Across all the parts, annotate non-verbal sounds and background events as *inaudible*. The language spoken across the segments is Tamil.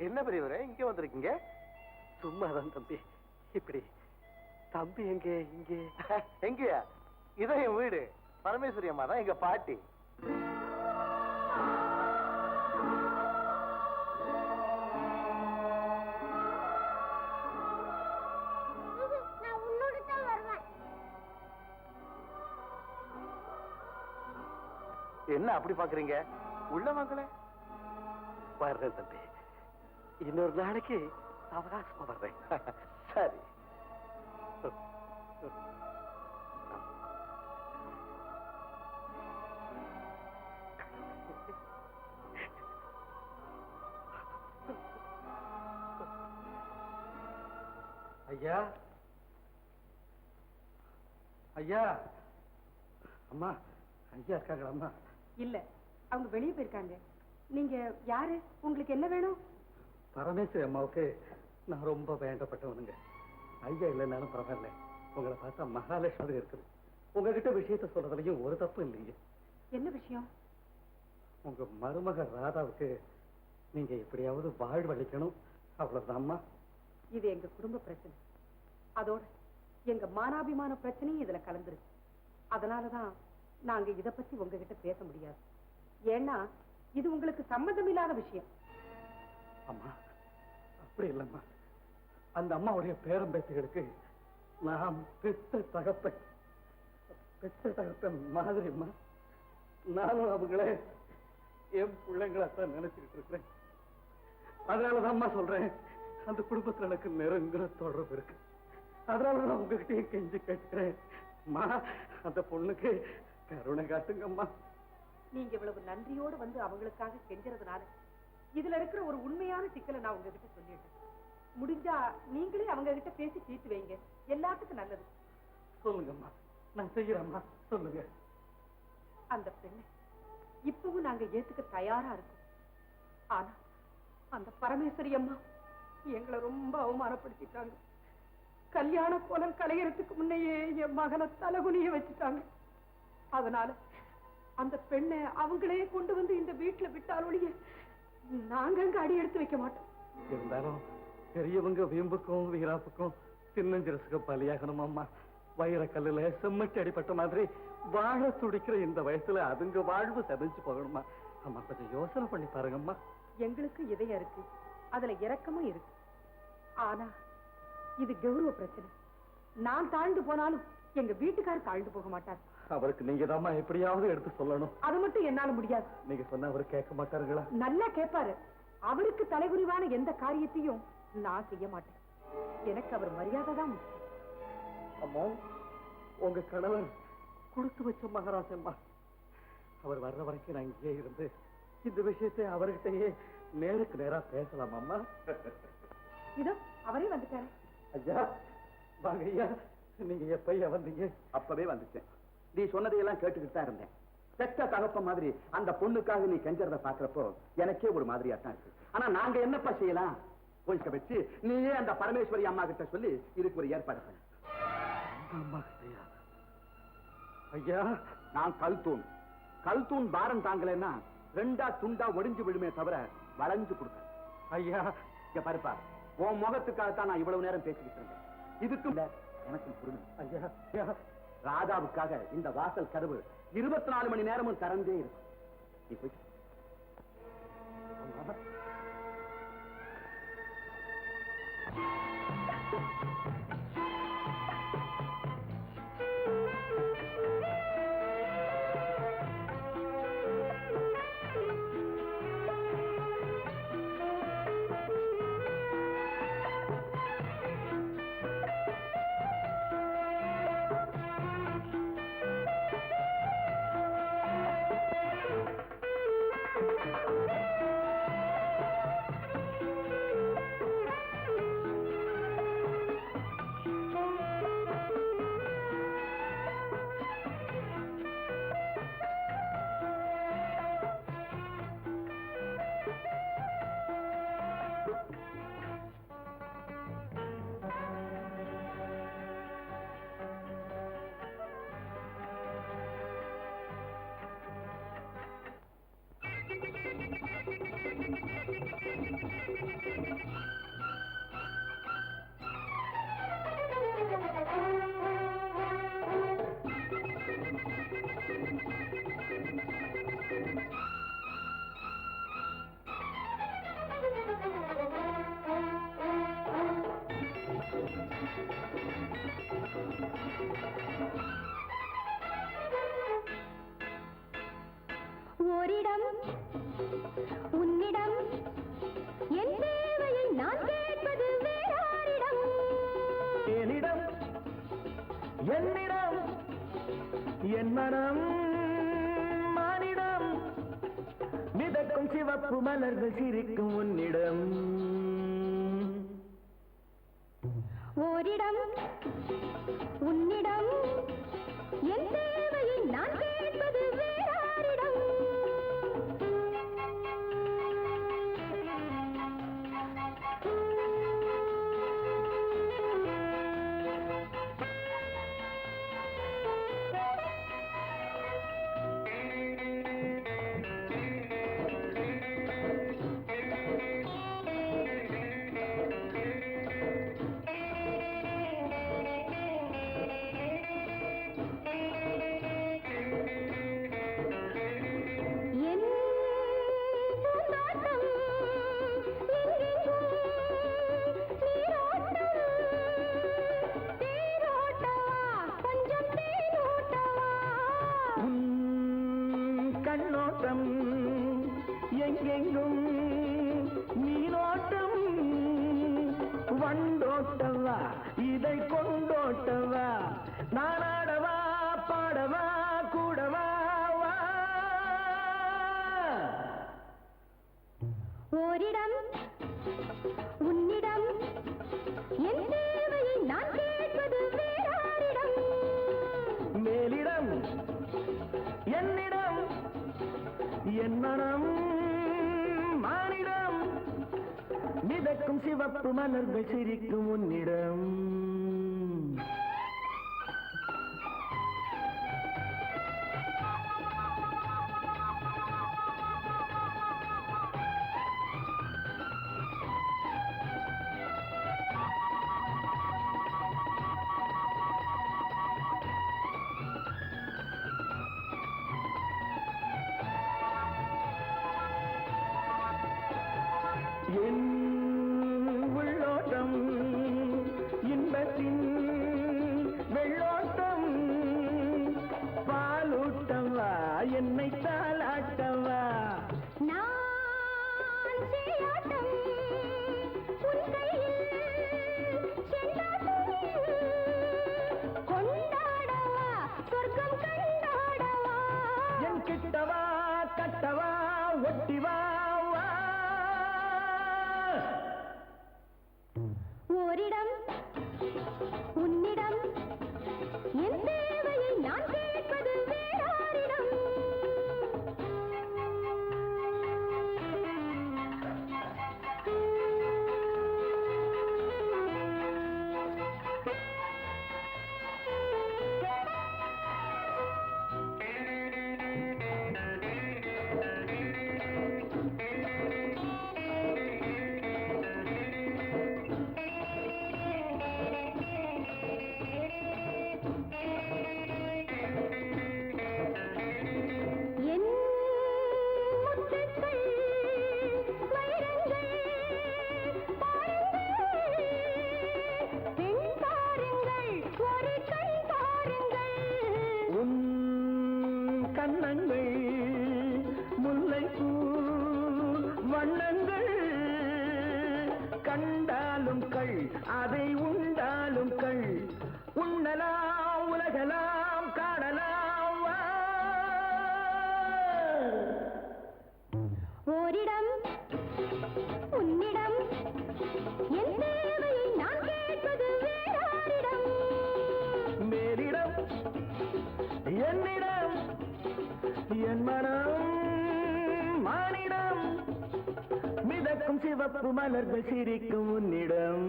என்ன பெரியவரே இங்க வந்திருக்கீங்க? சும்மாதான் தம்பி. இப்படி. தம்பி எங்கே? இங்கே. *laughs* எங்கயா? இதான் என் வீடு. பரமேஸ்வரி அம்மா தான் எங்க பாட்டி. என்ன அப்படி பாக்குறீங்க? உள்ள வாங்களே வர்றேன் தம்பி. இன்னொரு நாளைக்கு அவகாசமா வர்றேன். *laughs* சரி. ஐயா. ஐயா. அம்மா ஐயா இருக்காங்களா அம்மா? இல்ல அவங்க வெளியே போயிருக்காங்க. நீங்க யாரு? உங்களுக்கு என்ன வேணும்? பரமேஸ்வரி அம்மாவுக்கு நான் ரொம்ப வேண்டப்பட்டவனுங்க. ஐயா இல்லைன்னாலும் பரவாயில்ல. உங்களை பார்த்தா மகாலட்சுமி இருக்குது. உங்ககிட்ட விஷயத்த சொல்றதுலயும் ஒரு தப்பு இல்லைங்க. என்ன விஷயம்? உங்க மருமக ராதாவுக்கு நீங்க எப்படியாவது வாழ்வழிக்கணும். அவ்வளவுதான்மா. இது எங்க குடும்ப பிரச்சனை. அதோட எங்க மானாபிமான பிரச்சனையும் இதுல கலந்துருக்கு. அதனாலதான் நாங்க இத பத்தி உங்ககிட்ட பேச முடியாது. ஏன்னா இது உங்களுக்கு சம்மந்தம் இல்லாத விஷயம். அம்மா அப்படி இல்லம்மா. அந்த அம்மாவுடைய பேரம்பேத்திகளுக்கு நான் பெத்த தகப்பன் பெத்த தகப்பன் மாதிரிம்மா. நானும் அவங்கள என் பிள்ளைங்களாத்தான் நினைச்சுக்கிட்டு இருக்கிறேன். அதனாலதான்மா சொல்றேன் அந்த குடும்பத்துல எனக்கு நெருங்குற தொடர்பு இருக்கு. அதனாலதான் உங்ககிட்டயும் கெஞ்சி கேட்கிறேன். அம்மா அந்த பொண்ணுக்கு கருணை காட்டுங்கம்மா. நீங்க இவ்வளவு நன்றியோடு வந்து அவங்களுக்காக கெஞ்சறதுனால இதுல இருக்கிற ஒரு உண்மையான சிக்கலை நான் உங்ககிட்ட சொல்லிடுறேன். முடிஞ்சா நீங்களே அவங்க கிட்ட பேசி தீர்த்து வைங்க. எல்லாத்துக்கும் நல்லது. சொல்லுங்கம்மா. நான் செய்யறேம்மா. சொல்லுங்க. அந்த பெண்ணை இப்பவும் நாங்க ஏத்துக்க தயாரா இருக்கோம். ஆனா அந்த பரமேஸ்வரி அம்மா எங்களை ரொம்ப அவமானப்படுத்திட்டாங்க. கல்யாண கோலம் கலையறதுக்கு முன்னையே என் மகனை தலகுனிய வச்சுட்டாங்க. அதனால அந்த பெண்ணை அவங்களே கொண்டு வந்து இந்த வீட்டுல விட்டாலொழிய நாங்க அங்க அடி எடுத்து வைக்க மாட்டோம். இருந்தாலும் பெரியவங்க வீம்புக்கும் வீராப்புக்கும் சின்னஞ்சிரசுக்கு பலியாகணும் அம்மா. வைரக்கல்லுல செம்மட்டி அடிப்பட்ட மாதிரி வாழ துடிக்கிற இந்த வயசுல அதுங்க வாழ்வு செதஞ்சு போகணுமா? அம்மா கொஞ்சம் யோசனை பண்ணி பாருங்கம்மா. எங்களுக்கு இதயம் இருக்கு. அதுல இரக்கமும் இருக்கு. ஆனா இது கௌரவ பிரச்சனை. நான் தாழ்ந்து போனாலும் எங்க வீட்டுக்காரர் தாழ்ந்து போக மாட்டார். அவருக்கு நீங்க தாம்மா எப்படியாவது எடுத்து சொல்லணும். அது மட்டும் என்னால முடியாது. நீங்க சொன்னா அவர் கேட்க மாட்டாருங்களா? நல்லா கேட்பாரு. அவருக்கு தலைகுறிவான எந்த காரியத்தையும் நான் செய்ய மாட்டேன். எனக்கு அவர் மரியாதை தான் அம்மா உங்க கணவர் கொடுத்து வச்ச மகாராஜம்மா அவர் வர்ற வரைக்கும் நான் இங்கேயே இருந்து இந்த விஷயத்தை அவர்கிட்டயே நேருக்கு நேரா பேசலாம் அம்மா இதோ அவரே வந்துட்டாரு. ஐயா வாங்க ஐயா. நீங்க எப்பையா வந்தீங்க? அப்பவே வந்துட்டேன். நீ சொன்னதையெல்லாம் கேட்டுக்கிட்டு தான் இருந்தேன். பெத்த தகப்ப மாதிரி அந்த பொண்ணுக்காக நீ கெஞ்சறத பாக்குறப்போ எனக்கே ஒரு மாதிரியா தான் இருக்கு. ஆனா நாங்க என்னப்பா செய்யலாம்? போய்க்க வச்சு நீயே அந்த பரமேஸ்வரி அம்மா கிட்ட சொல்லி இதுக்கு ஒரு ஏற்பாடு பண்ண. அம்மா ஐயா ஐயா நான் கல் தூண் கல் தூண் பாரம் தாங்கலைன்னா ரெண்டா துண்டா ஒடிஞ்சு விழுமே தவிர வளைஞ்சு கொடுக்க ஐயா. இங்க பாருப்பா உன் முகத்துக்காகத்தான் நான் இவ்வளவு நேரம் பேசிக்கிட்டு இருந்தேன். இதுக்கும் இல்ல எனக்கும் புரியும் ஐயா. ராதாவுக்காக இந்த வாசல் கதவு இருபத்தி நாலு மணி நேரமும் திறந்தே இருக்கும். உன்னிடம் என் தேவையை நான் கேட்பது வேறாரிடம். என்னிடம் என்னிடம் என் மனம் மானிடம். மிதக்கும் மலர்கள் சிரிக்கும் உன்னிடம். ஓரிடம் என் மனம் மானிடம். மிதக்கும் சிவப்பு மலர்கள் சிரிக்கும் உன்னிடம். பூமலர்கள் சிரிக்கும் உன்னிடம்.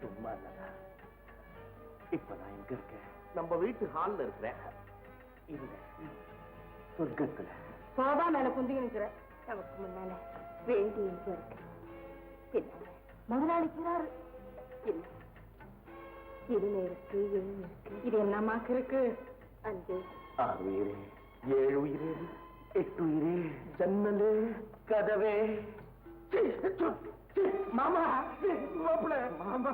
சும்மா இப்ப நான் எங்க இருக்கேன்? நம்ம வீட்டு ஹால்ல இருக்கிறேன். இல்ல. சொர்க்கத்துல. சாதா மேல குந்தி நிற்கிறேன் நமக்கு முன்னால? வேண்டி இருக்கேன் முதலாளிக்கிறார் இதுல இருக்கு ஏழு இருக்கு இது என்னமாக்கு இருக்கு? அஞ்சு. ஆறு உயிரே ஏழு உயிரே எட்டு உயிரே ஜன்னலு கதவே மாமா மாப்பிள மாமா.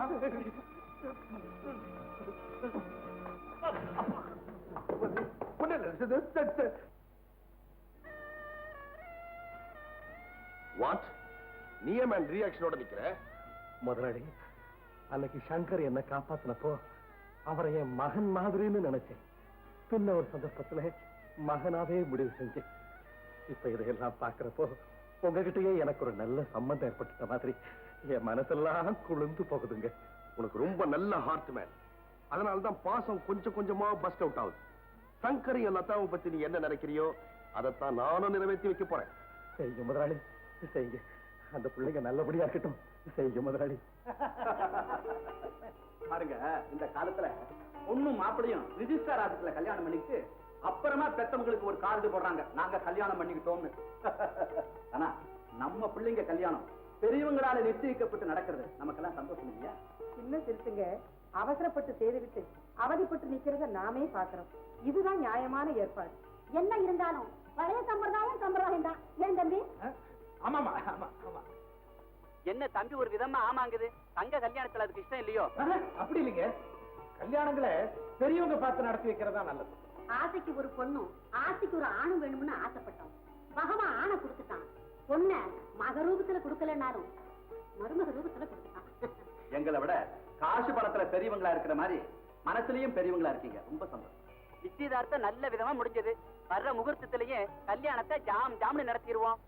வாட் நியம் அண்ட் ரியாக்ஷனோட நிக்கிறேன் முதலாளி அன்னைக்கு சங்கர் என்ன காப்பாத்தினப்போ அவரை என் மகன் மாதிரின்னு நினைச்சேன். பின்ன ஒரு சந்தர்ப்பத்துல மகனாவே முடிவு செஞ்சேன். இப்ப இதையெல்லாம் பாக்குறப்போ உங்ககிட்டயே எனக்கு ஒரு நல்ல சம்பந்தம் ஏற்பட்டுட்ட மாதிரி என் மனசெல்லாம் குளிர்ந்து போகுதுங்க. உனக்கு ரொம்ப நல்ல ஹார்ட் மேன் அதனால தான் பாசம் கொஞ்சம் கொஞ்சமா பஸ்ட் அவுட் ஆகுது. சங்கரி லதாவை பத்தி நீ என்ன நினைக்கிறியோ அதைத்தான் நானும் நிறைவேற்றி வைக்க போறேன். சரிங்க முதலாளி சரிங்க அந்த பிள்ளைங்க நல்லபடியா இருக்கட்டும். செய்யுங்க முதலாளி பாருங்க இந்த காலத்துல பொண்ணும் மாப்பிளையும் ரிஜிஸ்டர் ஆபீஸ்ல கல்யாணம் பண்ணிட்டு அப்புறமா பெத்தவங்களுக்கு ஒரு கார்டு போடுறாங்க. நாங்க கல்யாணம் பண்ணிக்கிட்டோம்னு. ஆனா நம்ம பிள்ளைங்க கல்யாணம் பெரியவங்களால நிச்சயிக்கப்பட்டு நடக்கிறது நமக்கெல்லாம் சந்தோஷம் இல்லையா? சின்ன சிறுசுங்க அவசரப்பட்டு செய்துவிட்டு அவதிப்பட்டு நிக்கிறத நாமே பாக்குறோம் இதுதான் நியாயமான ஏற்பாடு. என்ன இருந்தாலும் பழைய சம்பிரதாயம் சம்பிரதாயம் தான் ஏன் தம்பி? ஆமாமா ஆமா ஆமா. என்ன தம்பி ஒரு விதமா ஆமாங்குது? தங்க கல்யாணத்துல அதுக்கு இஷ்டம் இல்லையோ? அப்படி இல்லைங்க. கல்யாணங்களை பெரியவங்க பார்த்து நடத்தி வைக்கிறதா நல்லது. ஆசைக்கு ஒரு பொண்ணும் ஆசைக்கு ஒரு ஆணும் வேணும்னு ஆசைப்பட்டோம். பகவான் ஆணை கொடுத்துட்டான். பொண்ண மக ரூபத்துல கொடுக்கலனாலும் மருமக ரூபத்துல கொடுத்துட்டான். *laughs* எங்களை விட காசு பணத்துல பெரியவங்களா இருக்கிற மாதிரி மனசுலயும் பெரியவங்களா இருக்கீங்க. ரொம்ப சந்தோஷம். நிச்சயதார்த்தம் நல்ல விதமா முடிஞ்சது. வர்ற முகூர்த்தத்திலேயே கல்யாணத்தை ஜாம் ஜாம்னு நடத்திடுவோம்.